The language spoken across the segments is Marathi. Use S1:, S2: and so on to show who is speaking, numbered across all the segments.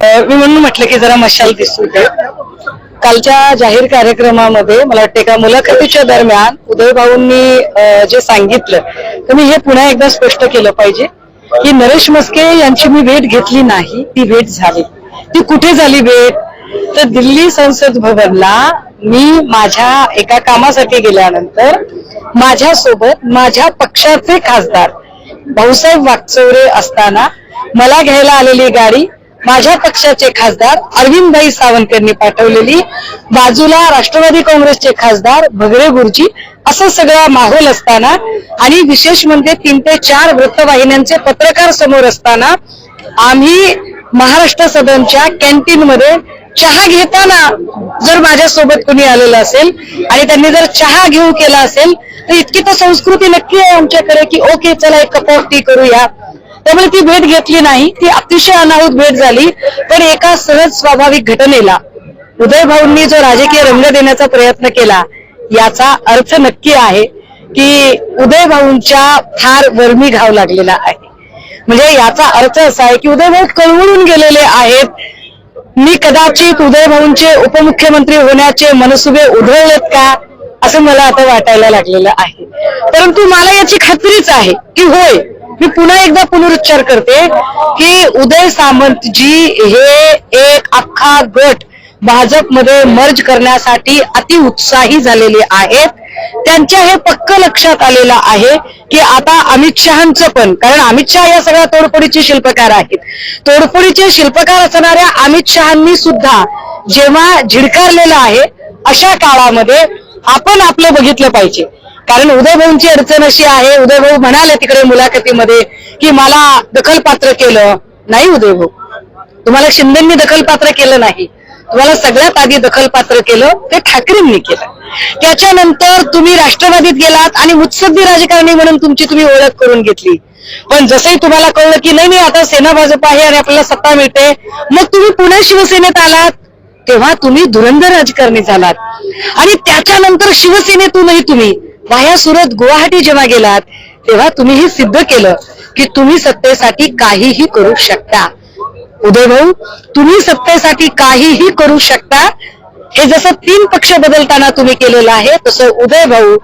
S1: मी म्हणून म्हटलं की जरा मशाल दिसू दे कालच्या जाहीर कार्यक्रमामध्ये मला वाटते का मुलाखतीच्या दरम्यान उदयभाऊंनी जे सांगितलं तर मी हे पुन्हा एकदा स्पष्ट केलं पाहिजे की नरेश मस्के यांची मी भेट घेतली नाही ती भेट झाली. ती कुठे झाली भेट? तर दिल्ली संसद भवनला मी माझ्या एका कामासाठी गेल्यानंतर माझ्यासोबत माझ्या पक्षाचे खासदार भाऊसाहेब वागचौरे असताना मला घ्यायला आलेली गाडी माझ्या पक्षाचे खासदार अरविंदभाई सावंत यांनी पाठवलेली बाजूला राष्ट्रवादी काँग्रेसचे खासदार भगरे गुरुजी असं सगळा माहोल असताना आणि विशेष म्हणजे तीन ते चार वृत्तवाहिन्यांचे पत्रकार समोर असताना आम्ही महाराष्ट्र सदनच्या कॅन्टीन मध्ये चहा घेताना जर माझ्यासोबत कुणी आलेलं असेल आणि त्यांनी जर चहा घेऊ केला असेल तर इतकी तर संस्कृती नक्की आहे आमच्याकडे की ओके चला एक कप ऑफ टी करूया. त्यामुळे ती भेट घेतली नाही. ती अतिशय अनाहूत भेट झाली. पण एका सहज स्वाभाविक घटनेला उदयभाऊंनी जो राजकीय रंग देण्याचा प्रयत्न केला याचा अर्थ नक्की आहे की उदयभाऊंच्या फार वर्मी घाव लागलेला आहे. म्हणजे याचा अर्थ असा आहे की उदयभाऊ कळवळून गेलेले आहेत. मी कदाचित उदयभाऊंचे उपमुख्यमंत्री होण्याचे मनसुबे उधळलेत का असं मला आता वाटायला लागलेलं आहे. परंतु मला याची खात्रीच आहे की होय मी पुन्हा एकदा पुनरुच्चार करते की उदय सामंतजी हे एक अख्खा गट भाजपमध्ये मर्ज करण्यासाठी अति उत्साही झालेले आहेत. त्यांच्या हे पक्क लक्षात आलेलं आहे की आता अमित शहांचं पण कारण अमित शहा या सगळ्या तोडफोडीचे शिल्पकार आहेत. तोडफोडीचे शिल्पकार असणाऱ्या अमित शहांनी सुद्धा जेव्हा झिडकारलेलं आहे अशा काळामध्ये आपण आपलं बघितलं पाहिजे. कारण उदयभाऊंची अडचण अशी आहे उदयभाऊ म्हणाले तिकडे मुलाखतीमध्ये की मला दखलपात्र केलं. नाही उदयभाऊ तुम्हाला शिंदेंनी दखलपात्र केलं नाही. तुम्हाला सगळ्यात आधी दखलपात्र केलं ते ठाकरेंनी केलं. त्याच्यानंतर तुम्ही राष्ट्रवादीत गेलात आणि मुत्सद्दी राजकारणी म्हणून तुमची तुम्ही ओळख करून घेतली. पण जसंही तुम्हाला कळलं की नाही नाही आता सेना भाजप आहे आणि आपल्याला सत्ता मिळते. मग तुम्ही पुणे शिवसेनेत आलात. तेव्हा तुम्ही धुरंधर राजकारणी झालात. आणि त्याच्यानंतर शिवसेनेतूनही तुम्ही वाया सुरत गुवाहाटी जेव्हा गेलात तेव्हा तुम्ही हे सिद्ध केलं की तुम्ही सत्तेसाठी काहीही करू शकता. उदय भाऊ तुम्ही सत्तेसाठी काहीही करू शकता. हे जसं तीन पक्ष बदलताना तुम्ही केलेलं आहे तसं उदय भाऊ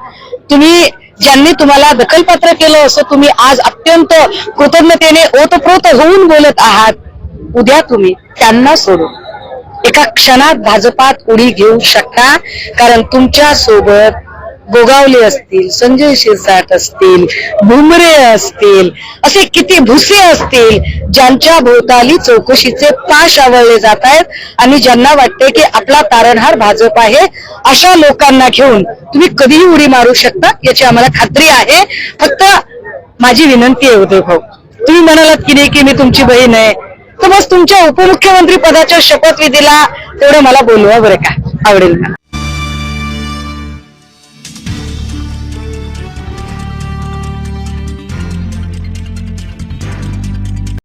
S1: तुम्ही ज्यांनी तुम्हाला दखलपात्र केलं असं तुम्ही आज अत्यंत कृतज्ञतेने ओतप्रोत होऊन बोलत आहात. उद्या तुम्ही त्यांना सोडून एका क्षणात भाजपात उडी घेऊ शकता कारण तुमच्यासोबत गोगावले असतील संजय शिरसाट असतील भुमरे असतील असे किती भुसे असतील ज्यांच्या भोवताली चौकशीचे पाश आवळले जात आहेत आणि ज्यांना वाटते की आपला तारणहार भाजप आहे अशा लोकांना घेऊन तुम्ही कधीही उडी मारू शकता याची आम्हाला खात्री आहे. फक्त माझी विनंती आहे उदय भाऊ तुम्ही म्हणालात की नाही की मी तुमची बहीण आहे? तर मग तुमच्या उपमुख्यमंत्री पदाच्या शपथविधीला तेवढं मला बोलवा बरं का? आवडेल मला.